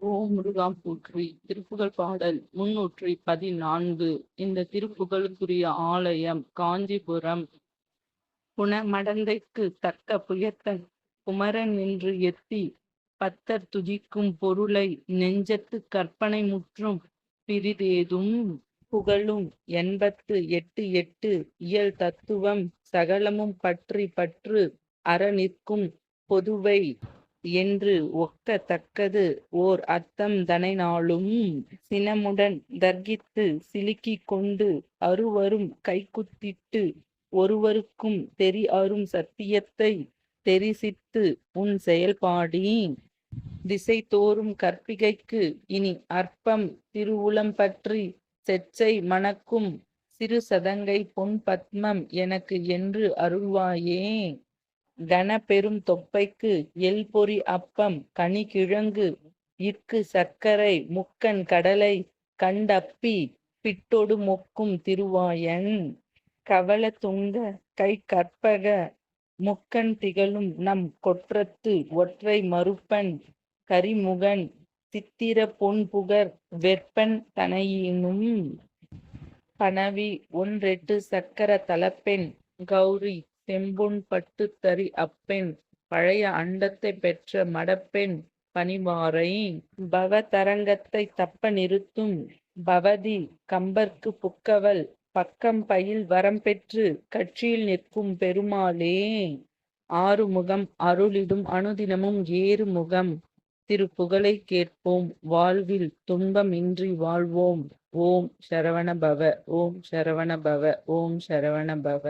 ஓ முருகாம் போற்றி. திருப்புகழ் பாடல் முன்னூற்றி பதினான்கு. இந்த திருப்புகழுக்குரிய ஆலயம் காஞ்சிபுரம். குணமடந்தைக்கு தக்க புயத்தன் குமரன் என்று எத்தி பத்தர் துதிக்கும் பொருளை நெஞ்சத்து கற்பனை முற்றும் பிரிதேதும் புகழும் எண்பத்து எட்டு எட்டு இயல் தத்துவம் சகலமும் பற்றி பற்று அற நிற்கும் பொதுவை என்று ஒக்க தக்கது ஓர் அர்த்தம் தனை நாளும் சினமுடன் தர்கித்து சிலுக்கிக் கொண்டு அருவரும் கைக்குத்திட்டு ஒருவருக்கும் தெரி அரும் சத்தியத்தை தெரிசித்து உன் செயல்பாடி திசை தோறும் கற்பிகைக்கு இனி அற்பம் திருவுளம் பற்றி செச்சை மணக்கும் சிறு சதங்கை பொன் பத்மம் எனக்கு என்று அருள்வாயே. கன பெரும் தொப்பைக்கு எல் பொறி அப்பம் கனி கிழங்கு இற்கு சர்க்கரை முக்கன் கடலை கண்டப்பி பிட்டொடு மொக்கும் திருவாயன். கவல துங்க கை கற்பக முக்கன் திகழும் நம் கொற்றத்து ஒற்றை மறுப்பன் கரிமுகன் சித்திர பொன்புகர் வெப்பன் தனையினும். பனவி ஒன்றெட்டு சக்கர தலப்பெண் கௌரி செம்பொன் பட்டு அப்பெண் பழைய அண்டத்தை பெற்ற மடப்பெண் பணிவாரை பவதரங்கத்தை தப்ப நிறுத்தும் பவதி கம்பர்க்கு புக்கவள் பக்கம் பயில் வரம் பெற்று கட்சியில் நிற்கும் பெருமாளே. ஆறுமுகம் அருளிடும் அனுதினமும் ஏறு முகம் திரு புகழை கேட்போம் வாழ்வில் துன்பம் இன்றி வாழ்வோம். ஓம் சரவண பவ ஓம் சரவண பவ ஓம் சரவண பவ